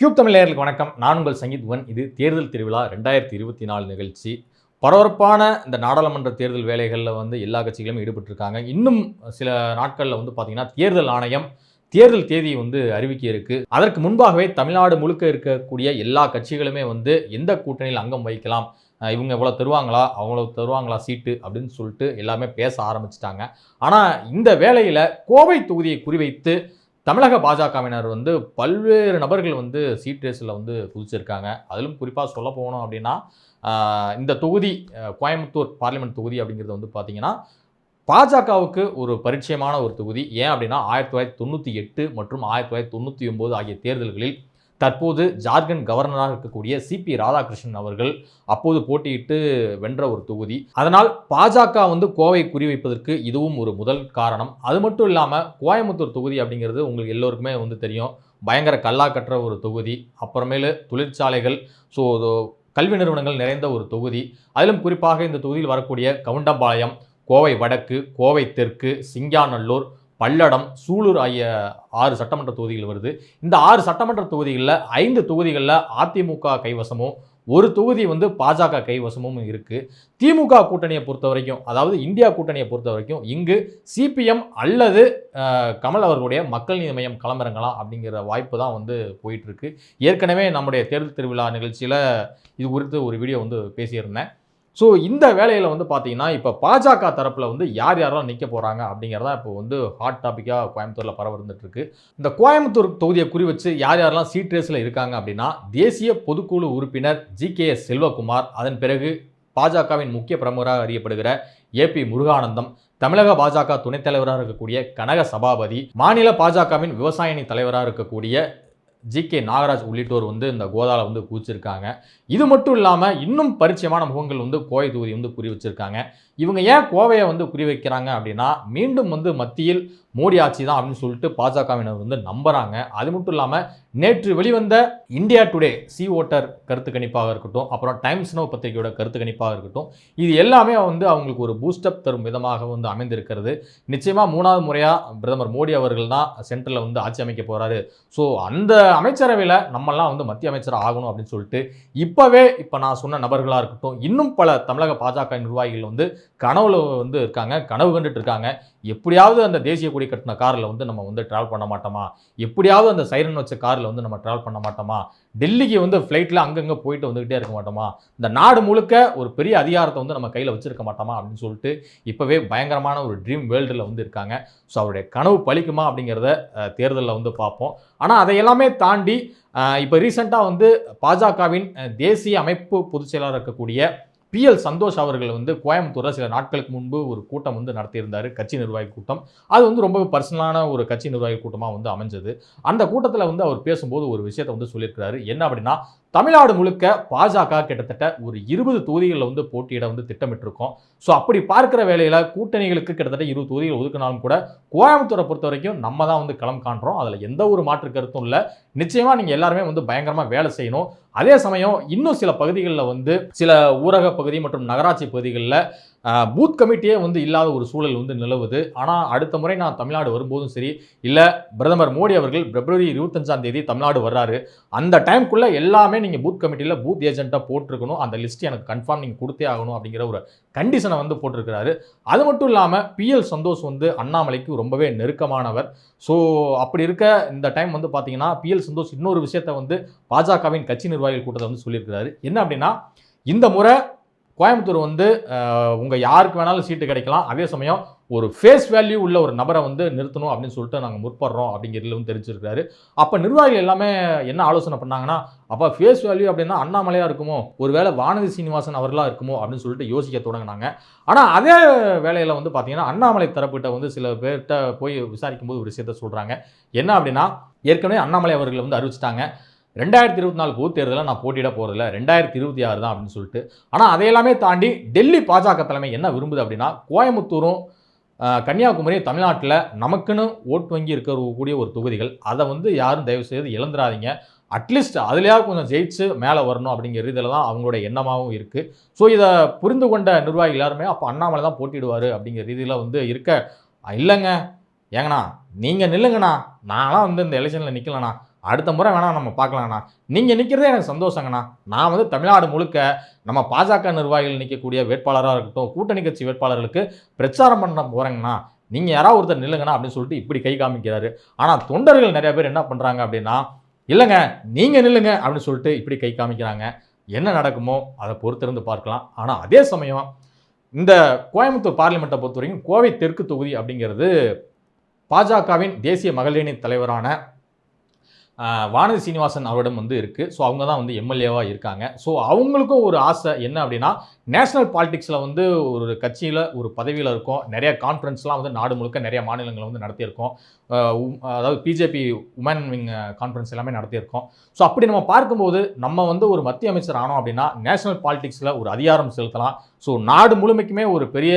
Cube தமிழர்களுக்கு வணக்கம். நான் உங்கள் சங்கீத்வன் இது தேர்தல் திருவிழா ரெண்டாயிரத்தி இருபத்தி நாலு நிகழ்ச்சி. பரபரப்பான இந்த நாடாளுமன்ற தேர்தல் வேலைகளில் வந்து எல்லா கட்சிகளும் ஈடுபட்டிருக்காங்க. இன்னும் சில நாட்களில் வந்து பார்த்திங்கன்னா தேர்தல் ஆணையம் தேர்தல் தேதி வந்து அறிவிக்க இருக்கு. அதற்கு முன்பாகவே தமிழ்நாடு முழுக்க இருக்கக்கூடிய எல்லா கட்சிகளுமே வந்து எந்த கூட்டணியில் அங்கம் வகிக்கலாம் இவங்க இவ்வளோ தருவாங்களா அவங்கள தருவாங்களா சீட்டு அப்படின்னு சொல்லிட்டு எல்லாமே பேச ஆரம்பிச்சிட்டாங்க. ஆனால் இந்த வேலையில் கோவை தொகுதியை குறிவைத்து தமிழக பாஜகவினர் வந்து பல்வேறு நபர்கள் வந்து சீட் ரேஸில் வந்து குதிச்சிருக்காங்க. அதிலும் குறிப்பாக சொல்ல போனோம் அப்படின்னா இந்த தொகுதி கோயம்புத்தூர் பார்லிமெண்ட் தொகுதி அப்படிங்கிறது வந்து பார்த்தீங்கன்னா பாஜகவுக்கு ஒரு பரிச்சயமான ஒரு தொகுதி. ஏன் அப்படின்னா ஆயிரத்தி தொள்ளாயிரத்தி தொண்ணூற்றி எட்டு மற்றும் ஆயிரத்தி தொள்ளாயிரத்தி தொண்ணூற்றி ஒம்பது ஆகிய தேர்தல்களில் தற்போது ஜார்க்கண்ட் கவர்னராக இருக்கக்கூடிய சிபி ராதாகிருஷ்ணன் அவர்கள் அப்போது போட்டியிட்டு வென்ற ஒரு தொகுதி. அதனால் பாஜக வந்து கோவை குறிவைப்பதற்கு இதுவும் ஒரு முதல் காரணம். அது மட்டும் இல்லாமல் கோயம்புத்தூர் தொகுதி அப்படிங்கிறது உங்களுக்கு எல்லோருக்குமே வந்து தெரியும். பயங்கர கல்லா கட்டுற ஒரு தொகுதி. அப்புறமேலு தொழிற்சாலைகள் ஸோ கல்வி நிறுவனங்கள் நிறைந்த ஒரு தொகுதி. அதிலும் குறிப்பாக இந்த தொகுதியில் வரக்கூடிய கவுண்டம்பாளையம் கோவை வடக்கு கோவை தெற்கு சிங்காநல்லூர் பல்லடம் சூலூர் ஆகிய ஆறு சட்டமன்ற தொகுதிகள் வருது. இந்த ஆறு சட்டமன்ற தொகுதிகளில் ஐந்து தொகுதிகளில் அதிமுக கைவசமும் ஒரு தொகுதி வந்து பாஜக கைவசமும் இருக்குது திமுக கூட்டணியை பொறுத்த வரைக்கும் அதாவது இந்தியா கூட்டணியை பொறுத்த வரைக்கும் இங்கு சிபிஎம் அல்லது கமல் அவர்களுடைய மக்கள் நீதி மையம் களமிறங்கலாம் அப்படிங்கிற வாய்ப்பு தான் வந்து போயிட்டுருக்கு ஏற்கனவே நம்முடைய தேர்தல் திருவிழா நிகழ்ச்சியில் இது குறித்து ஒரு வீடியோ வந்து பேசியிருந்தேன். ஸோ இந்த வேலையில் வந்து பார்த்தீங்கன்னா இப்போ பாஜக தரப்பில் வந்து யார் யாரெல்லாம் நிற்க போகிறாங்க அப்படிங்கிறதா இப்போ வந்து ஹாட் டாப்பிக்காக கோயம்புத்தூரில் பரவ இந்த கோயம்புத்தூர் தொகுதியை குறி வச்சு யார் யாரெல்லாம் சீட் ரேஸில் இருக்காங்க அப்படின்னா தேசிய பொதுக்குழு உறுப்பினர் ஜி கே எஸ் செல்வகுமார் அதன் பிறகு பாஜகவின் முக்கிய பிரமுகராக அறியப்படுகிற ஏபி முருகானந்தம் தமிழக பாஜக துணைத் தலைவராக இருக்கக்கூடிய கனக சபாபதி மாநில பாஜகவின் விவசாயணி தலைவராக இருக்கக்கூடிய ஜி கே நாகராஜ் உள்ளிட்டோர் வந்து இந்த கோதாவில் வந்து குவிச்சிருக்காங்க. இது மட்டும் இல்லாமல் இன்னும் பரிச்சயமான முகங்கள் வந்து கோவை தொகுதி வந்து குறி வச்சிருக்காங்க. இவங்க ஏன் கோவையை வந்து குறி வைக்கிறாங்க அப்படின்னா மீண்டும் வந்து மத்தியில் மோடி ஆட்சி தான் அப்படின்னு சொல்லிட்டு பாஜகவினர் வந்து நம்புகிறாங்க அது மட்டும் இல்லாமல் நேற்று வெளிவந்த இந்தியா டுடே சி ஓட்டர் கருத்து கணிப்பாக இருக்கட்டும் அப்புறம் டைம்ஸ் நோ பத்திரிகையோட கருத்து கணிப்பாக இருக்கட்டும் இது எல்லாமே வந்து அவங்களுக்கு ஒரு பூஸ்டப் தரும் விதமாக வந்து அமைந்திருக்கிறது. நிச்சயமாக மூணாவது முறையாக பிரதமர் மோடி அவர்கள் தான் சென்ட்ரலில் வந்து ஆட்சி அமைக்க போகிறாரு ஸோ அந்த அமைச்சரவையில் நம்மெல்லாம் வந்து மத்திய அமைச்சர் ஆகணும் அப்படின்னு சொல்லிட்டு இப்போவே இப்போ நான் சொன்ன நபர்களாக இருக்கட்டும் இன்னும் பல தமிழக பாஜக நிர்வாகிகள் வந்து கனவுல வந்து இருக்காங்க கனவு கண்டுட்டு இருக்காங்க. எப்படியாவது அந்த தேசிய கொடி கட்டின காரில் வந்து நம்ம வந்து ட்ராவல் பண்ண மாட்டோமா? எப்படியாவது அந்த சைரன் வச்ச காரில் வந்து நம்ம ட்ராவல் பண்ண மாட்டோமா? டெல்லிக்கு வந்து ஃப்ளைட்டில் அங்கங்கே போயிட்டு வந்துக்கிட்டே இருக்க மாட்டோமா? இந்த நாடு முழுக்க ஒரு பெரிய அதிகாரத்தை வந்து நம்ம கையில் வச்சுருக்க மாட்டோமா? அப்படின்னு சொல்லிட்டு இப்போவே பயங்கரமான ஒரு ட்ரீம் வேர்ல்டில் வந்து இருக்காங்க. ஸோ அவருடைய கனவு பழிக்குமா அப்படிங்கிறத தேர்தலில் வந்து பார்ப்போம். ஆனால் அதை எல்லாமே தாண்டி இப்போ ரீசெண்டாக வந்து பாஜகவின் தேசிய அமைப்பு பொதுச் செயலாளர் இருக்கக்கூடிய பிஎல் சந்தோஷ் அவர்கள் வந்து கோயம்புத்தூரில் சில நாட்களுக்கு முன்பு ஒரு கூட்டம் வந்து நடத்தியிருந்தார் கட்சி நிர்வாகி கூட்டம். அது வந்து ரொம்ப பர்சனலான ஒரு கட்சி நிர்வாகி கூட்டமாக வந்து அமைஞ்சது. அந்த கூட்டத்தில் வந்து அவர் பேசும்போது ஒரு விஷயத்தை வந்து சொல்லியிருக்கிறாரு. என்ன அப்படின்னா தமிழ்நாடு முழுக்க பாஜக கிட்டத்தட்ட ஒரு இருபது தொகுதிகளில் வந்து போட்டியிட வந்து திட்டமிட்டிருக்கோம். ஸோ அப்படி பார்க்குற வேலையில் கூட்டணிகளுக்கு கிட்டத்தட்ட இருபது தொகுதிகள் ஒதுக்கினாலும் கூட கோயம்புத்தூரை பொறுத்த வரைக்கும் நம்ம தான் வந்து களம் காண்றோம். அதில் எந்த ஒரு மாற்று கருத்தும் இல்லை. நிச்சயமாக நீங்கள் எல்லாருமே வந்து பயங்கரமாக வேலை செய்யணும். அதே சமயம் இன்னும் சில பகுதிகளில் வந்து சில ஊரக பகுதி மற்றும் நகராட்சி பகுதிகளில் பூத் கமிட்டியே வந்து இல்லாத ஒரு சூழல் வந்து நிலவுது. ஆனால் அடுத்த முறை நான் தமிழ்நாடு வரும்போதும் சரி இல்லை பிரதமர் மோடி அவர்கள் பிப்ரவரி இருபத்தஞ்சாம் தேதி தமிழ்நாடு வர்றாரு. அந்த டைம்குள்ளே எல்லாமே நீங்கள் பூத் கமிட்டியில் பூத் ஏஜென்ட்டாக போட்டிருக்கணும். அந்த லிஸ்ட் எனக்கு கன்ஃபார்ம் நீங்கள் கொடுத்தே ஆகணும் அப்படிங்கிற ஒரு கண்டிஷனை வந்து போட்டிருக்கிறாரு. அது மட்டும் இல்லாமல் பிஎல் சந்தோஷ் வந்து அண்ணாமலைக்கு ரொம்பவே நெருக்கமானவர். ஸோ அப்படி இருக்க இந்த டைம் வந்து பார்த்தீங்கன்னா பிஎல் சந்தோஷ் இன்னொரு விஷயத்தை வந்து பாஜகவின் கட்சி நிர்வாகிகள் கூட்டத்தை வந்து சொல்லியிருக்கிறாரு. என்ன அப்படின்னா இந்த முறை கோயம்புத்தூர் வந்து உங்கள் யாருக்கு வேணாலும் சீட்டு கிடைக்கலாம். அதே சமயம் ஒரு ஃபேஸ் வேல்யூ உள்ள ஒரு நபரை வந்து நிறுத்தணும் அப்படின்னு சொல்லிட்டு நாங்கள் முற்படுறோம் அப்படிங்கிறதுல வந்து தெரிஞ்சிருக்காரு அப்போ நிர்வாகிகள் எல்லாமே என்ன ஆலோசனை பண்ணாங்கன்னா அப்போ ஃபேஸ் வேல்யூ அப்படின்னா அண்ணாமலையாக இருக்குமோ? ஒருவேளை வானதி சீனிவாசன் அவர்களாக இருக்குமோ? அப்படின்னு சொல்லிட்டு யோசிக்க தொடங்கினாங்க. ஆனால் அதே வேலையில் வந்து பார்த்தீங்கன்னா அண்ணாமலை தரப்பிட்ட வந்து சில பேர்கிட்ட போய் விசாரிக்கும் போது ஒரு விஷயத்த சொல்கிறாங்க என்ன அப்படின்னா ஏற்கனவே அண்ணாமலை அவர்களை வந்து அறிவிச்சிட்டாங்க. ரெண்டாயிரத்தி இருபத்தி நாலு பொது தேர்தலில் நான் போட்டியிட போகிறதில்ல ரெண்டாயிரத்தி இருபத்தி ஆறு தான் அப்படின்னு சொல்லிட்டு. ஆனால் அதையெல்லாமே தாண்டி டெல்லி பாஜக தலைமை என்ன விரும்புது அப்படின்னா கோயம்புத்தூரும் கன்னியாகுமரியும் தமிழ்நாட்டில் நமக்குன்னு ஓட்டு வங்கி இருக்கக்கூடிய ஒரு தொகுதிகள். அதை வந்து யாரும் தயவு செய்து இழந்துடாதீங்க அட்லீஸ்ட் அதுலேயாவது கொஞ்சம் ஜெயிச்சு மேலே வரணும் அப்படிங்கிற இதில் தான் அவங்களோட எண்ணமாகவும் இருக்குது ஸோ இதை புரிந்து கொண்ட நிர்வாகி எல்லாருமே அப்போ அண்ணாமலை தான் போட்டிடுவார் அப்படிங்கிற ரீதியில் வந்து இருக்க இல்லைங்க. ஏங்கண்ணா நீங்கள் நில்லுங்கண்ணா. நான்லாம் வந்து இந்த எலெக்ஷனில் நிற்கலண்ணா அடுத்த முறை வேணால் நம்ம பார்க்கலாங்கண்ணா நீங்கள் நிற்கிறதே எனக்கு சந்தோஷங்கண்ணா. நான் வந்து தமிழ்நாடு முழுக்க நம்ம பாஜக நிர்வாகிகள் நிற்கக்கூடிய வேட்பாளராக இருக்கட்டும் கூட்டணி கட்சி வேட்பாளர்களுக்கு பிரச்சாரம் பண்ண போகிறேங்கண்ணா நீங்கள் யாராவது ஒருத்தர் நில்லுங்கண்ணா அப்படின்னு சொல்லிட்டு இப்படி கை காமிக்கிறாரு. ஆனால் தொண்டர்கள் நிறைய பேர் என்ன பண்ணுறாங்க அப்படின்னா இல்லைங்க நீங்கள் நில்லுங்க அப்படின்னு சொல்லிட்டு இப்படி கை காமிக்கிறாங்க. என்ன நடக்குமோ அதை பொறுத்திருந்து பார்க்கலாம். ஆனால் அதே சமயம் இந்த கோயம்புத்தூர் பார்லிமெண்ட்டை பொறுத்த வரைக்கும் கோவை தெற்கு தொகுதி அப்படிங்கிறது பாஜகவின் தேசிய மகளிரணி தலைவரான வானதி சீனிவாசன் அவரிடம் வந்து இருக்குது ஸோ அவங்க தான் வந்து எம்எல்ஏவாக இருக்காங்க. ஸோ அவங்களுக்கும் ஒரு ஆசை என்ன அப்படின்னா நேஷனல் பாலிடிக்ஸில் வந்து ஒரு கட்சியில் ஒரு பதவியில் இருக்கும். நிறைய கான்ஃபரன்ஸ்லாம் வந்து நாடு முழுக்க நிறைய மாநிலங்களை வந்து நடத்தியிருக்கோம். அதாவது பிஜேபி உமன் விங் கான்ஃபரன்ஸ் எல்லாமே நடத்தியிருக்கோம். ஸோ அப்படி நம்ம பார்க்கும்போது நம்ம வந்து ஒரு மத்திய அமைச்சர் ஆனோம் அப்படின்னா நேஷனல் பாலிடிக்ஸில் ஒரு அதிகாரம் செலுத்தலாம். ஸோ நாடு முழுமைக்குமே ஒரு பெரிய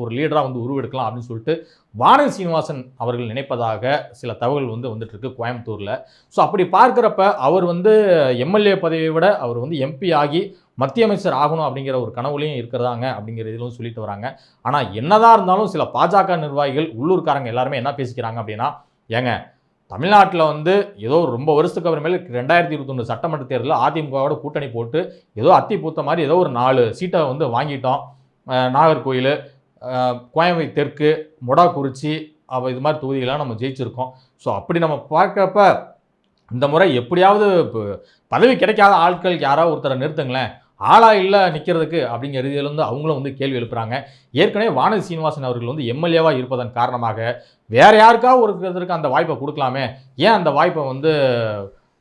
ஒரு லீடராக வந்து உருவெடுக்கலாம் அப்படின்னு சொல்லிட்டு வானதி சீனிவாசன் அவர்கள் நினைப்பதாக சில தகவல் வந்து வந்துட்டுருக்கு கோயம்புத்தூரில். ஸோ அப்படி பார்க்குறப்ப அவர் வந்து எம்எல்ஏ பதவியை விட அவர் வந்து எம்பி ஆகி மத்திய அமைச்சர் ஆகணும் அப்படிங்கிற ஒரு கனவுலையும் இருக்கிறதாங்க அப்படிங்கிற இதிலும் சொல்லிட்டு வராங்க. ஆனால் என்னதான் இருந்தாலும் சில பாஜக நிர்வாகிகள் உள்ளூர்காரங்க எல்லாருமே என்ன பேசிக்கிறாங்க அப்படின்னா ஏங்க தமிழ்நாட்டில் வந்து ஏதோ ரொம்ப வருஷத்துக்கு அப்புறமேல ரெண்டாயிரத்தி இருபத்தொன்று சட்டமன்ற தேர்தலில் அதிமுகவோட கூட்டணி போட்டு ஏதோ அத்தி பூத்த மாதிரி ஏதோ ஒரு நாலு சீட்டை வந்து வாங்கிட்டோம். நாகர்கோயில் கோயம்பை தெற்கு மொடாக்குறிச்சி அப்போ இது மாதிரி தொகுதிகளாக நம்ம ஜெயிச்சிருக்கோம். ஸோ அப்படி நம்ம பார்க்குறப்ப இந்த முறை எப்படியாவது இப்போ பதவி கிடைக்காத ஆட்கள் யாராவது ஒருத்தரை நிறுத்துங்களேன். ஆளா இல்லை நிற்கிறதுக்கு அப்படிங்கிற ரீதியில வந்து அவங்களும் வந்து கேள்வி எழுப்புறாங்க. ஏற்கனவே வானதி சீனிவாசன் அவர்கள் வந்து எம்எல்ஏவாக இருப்பதன் காரணமாக வேறு யாருக்காவது ஒருத்தருக்கு அந்த வாய்ப்பை கொடுக்கலாமே ஏன் அந்த வாய்ப்பை வந்து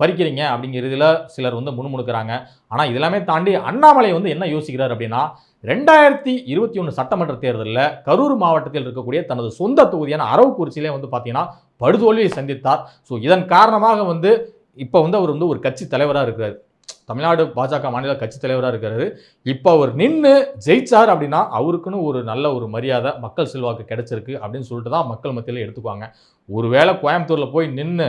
பறிக்கிறீங்க அப்படிங்கிறதுல சிலர் வந்து முணுமுணுக்கிறாங்க. ஆனால் இதெல்லாமே தாண்டி அண்ணாமலை வந்து என்ன யோசிக்கிறார் அப்படின்னா ரெண்டாயிரத்தி இருபத்தி ஒன்று சட்டமன்ற தேர்தலில் கரூர் மாவட்டத்தில் இருக்கக்கூடிய தனது சொந்த தொகுதியான அரவுக்குறிச்சியிலே வந்து பார்த்தீங்கன்னா படுதோல்வியை சந்தித்தார். ஸோ இதன் காரணமாக வந்து இப்போ வந்து அவர் வந்து ஒரு கட்சி தலைவராக இருக்கிறார். தமிழ்நாடு பாஜக மாநில கட்சி தலைவராக இருக்கிறாரு இப்போ அவர் நின்று ஜெயிச்சார் அப்படின்னா அவருக்குன்னு ஒரு நல்ல ஒரு மரியாதை மக்கள் செல்வாக்கு கிடைச்சிருக்கு அப்படின்னு சொல்லிட்டு தான் மக்கள் மத்தியில் எடுத்துக்குவாங்க. ஒருவேளை கோயம்புத்தூரில் போய் நின்று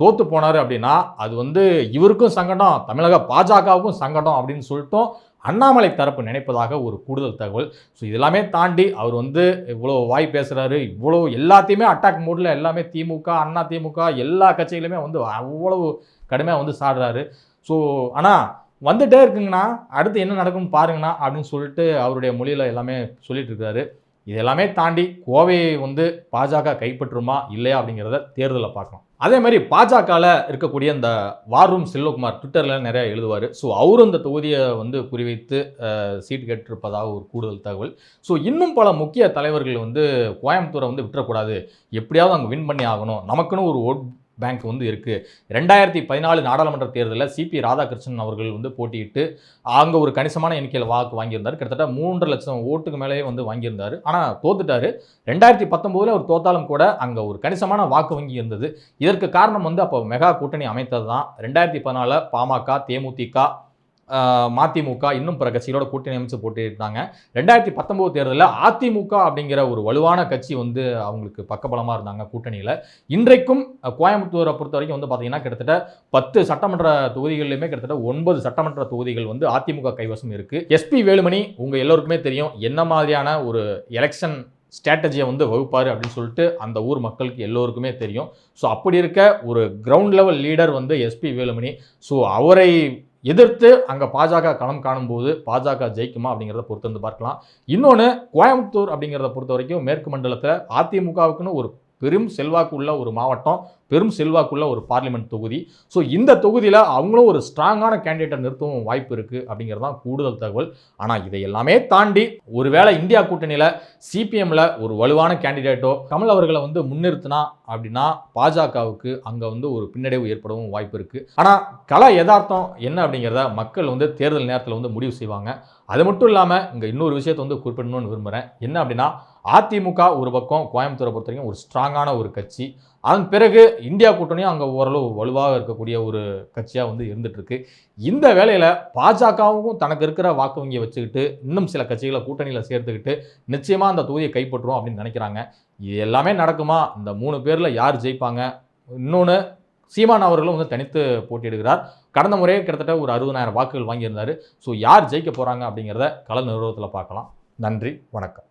தோற்று போனார் அப்படின்னா அது வந்து இவருக்கும் சங்கடம் தமிழக பாஜகவுக்கும் சங்கடம் அப்படின்னு சொல்லிட்டும் அண்ணாமலை தரப்பு நினைப்பதாக ஒரு கூடுதல் தகவல். ஸோ இதெல்லாமே தாண்டி அவர் வந்து இவ்வளோ வாய் பேசுகிறாரு இவ்வளோ எல்லாத்தையுமே அட்டாக் மூடில் எல்லாமே திமுக அண்ணா திமுக எல்லா கட்சிகளுமே வந்து அவ்வளவு கடுமையாக வந்து சாடுறாரு. ஸோ ஆனால் வந்துட்டே இருக்குங்கண்ணா. அடுத்து என்ன நடக்கும்னு பாருங்கண்ணா அப்படின்னு சொல்லிட்டு அவருடைய மொழியில் எல்லாமே சொல்லிட்டு இருக்காரு. இது எல்லாமே தாண்டி கோவையை வந்து பாஜக கைப்பற்றுமா இல்லையா அப்படிங்கிறத தேர்தலில் பார்க்கலாம் அதே மாதிரி பாஜகவில் இருக்கக்கூடிய இந்த வாரூம் செல்வகுமார் ட்விட்டரில் நிறையா எழுதுவார். ஸோ அவரும் இந்த தொகுதியை வந்து குறிவைத்து சீட் கேட்டிருப்பதாக ஒரு கூடுதல் தகவல். ஸோ இன்னும் பல முக்கிய தலைவர்கள் வந்து கோயம்புத்தூரை வந்து விட்டுறக்கூடாது. எப்படியாவது அங்கே வின் பண்ணி ஆகணும். நமக்குன்னு ஒரு ஓட் பேங்க் வந்து இருக்குது ரெண்டாயிரத்தி பதினாலு நாடாளுமன்ற தேர்தலில் சிபி ராதாகிருஷ்ணன் அவர்கள் வந்து போட்டியிட்டு அங்கே ஒரு கணிசமான எண்ணிக்கையில் வாக்கு வாங்கியிருந்தார். கிட்டத்தட்ட மூன்று லட்சம் ஓட்டுக்கு மேலேயே வந்து வாங்கியிருந்தார். ஆனால் தோத்துட்டார். ரெண்டாயிரத்தி பத்தொம்போதில் அவர் தோத்தாலும் கூட அங்கே ஒரு கணிசமான வாக்கு வங்கி இருந்தது. இதற்கு காரணம் வந்து அப்போ மெகா கூட்டணி அமைத்தது தான் ரெண்டாயிரத்தி பதினாலில் பாமக தேமுதிக மதிமுக இன்னும் பிற கட்சிகளோட கூட்டணி அமைச்சு போட்டிருந்தாங்க ரெண்டாயிரத்தி பத்தொம்போது தேர்தலில் அதிமுக அப்படிங்கிற ஒரு வலுவான கட்சி வந்து அவங்களுக்கு பக்கபலமாக இருந்தாங்க கூட்டணியில். இன்றைக்கும் கோயம்புத்தூரை பொறுத்த வரைக்கும் வந்து பார்த்தீங்கன்னா கிட்டத்தட்ட பத்து சட்டமன்ற தொகுதிகளிலுமே கிட்டத்தட்ட ஒன்பது சட்டமன்ற தொகுதிகள் வந்து அதிமுக கைவசம் இருக்குது எஸ்பி வேலுமணி உங்கள் எல்லோருக்குமே தெரியும் என்ன மாதிரியான ஒரு எலெக்ஷன் ஸ்ட்ராட்டஜியை வந்து வகுப்பார் அப்படின்னு சொல்லிட்டு அந்த ஊர் மக்களுக்கு எல்லோருக்குமே தெரியும். ஸோ அப்படி இருக்க ஒரு கிரவுண்ட் லெவல் லீடர் வந்து எஸ்பி வேலுமணி. ஸோ அவரை எதிர்த்து அங்கே பாஜக களம் காணும்போது பாஜக ஜெயிக்குமா அப்படிங்கிறத பொறுத்து வந்து பார்க்கலாம். இன்னொன்று கோயம்புத்தூர் அப்படிங்கிறத பொறுத்த வரைக்கும் மேற்கு மண்டலத்தில் அதிமுகவுக்குன்னு ஒரு பெரும் செல்வாக்குள்ள ஒரு மாவட்டம் பெரும் செல்வாக்குள்ள ஒரு பார்லிமெண்ட் தொகுதி. ஸோ இந்த தொகுதியில் அவங்களும் ஒரு ஸ்ட்ராங்கான கேண்டிடேட்டை நிறுத்தவும் வாய்ப்பு இருக்குது அப்படிங்கிறது தான் கூடுதல் தகவல். ஆனால் இதை எல்லாமே தாண்டி ஒருவேளை இந்தியா கூட்டணியில் சிபிஎம்மில் ஒரு வலுவான கேண்டிடேட்டோ கமல் அவர்களை வந்து முன்னிறுத்தினா அப்படின்னா பாஜகவுக்கு அங்கே வந்து ஒரு பின்னடைவு ஏற்படவும் வாய்ப்பு இருக்குது ஆனால் கல யதார்த்தம் என்ன அப்படிங்கிறத மக்கள் வந்து தேர்தல் நேரத்தில் வந்து முடிவு செய்வாங்க. அது மட்டும் இல்லாமல் இங்கே இன்னொரு விஷயத்தை வந்து குறிப்பிடணும்னு விரும்புகிறேன் என்ன அப்படின்னா அதிமுக ஒரு பக்கம் கோயம்புத்தூரை பொறுத்த வரைக்கும் ஒரு ஸ்ட்ராங்கான ஒரு கட்சி. அதன் பிறகு இந்தியா கூட்டணியும் அங்கே ஓரளவு வலுவாக இருக்கக்கூடிய ஒரு கட்சியாக வந்து இருந்துகிட்ருக்கு இந்த வேளையில் பாஜகவும் தனக்கு இருக்கிற வாக்கு வங்கியை வச்சுக்கிட்டு இன்னும் சில கட்சிகளை கூட்டணியில் சேர்த்துக்கிட்டு நிச்சயமாக அந்த தொகுதியை கைப்பற்றுவோம் அப்படின்னு நினைக்கிறாங்க. இது எல்லாமே நடக்குமா? இந்த மூணு பேரில் யார் ஜெயிப்பாங்க? இன்னொன்று சீமான் அவர்களும் வந்து தனித்து போட்டியிடுகிறார். கடந்த முறையே கிட்டத்தட்ட ஒரு அறுபதாயிரம் வாக்குகள் வாங்கியிருந்தார். ஸோ யார் ஜெயிக்க போகிறாங்க அப்படிங்கிறத கள நிறுவனத்தில் பார்க்கலாம். நன்றி வணக்கம்.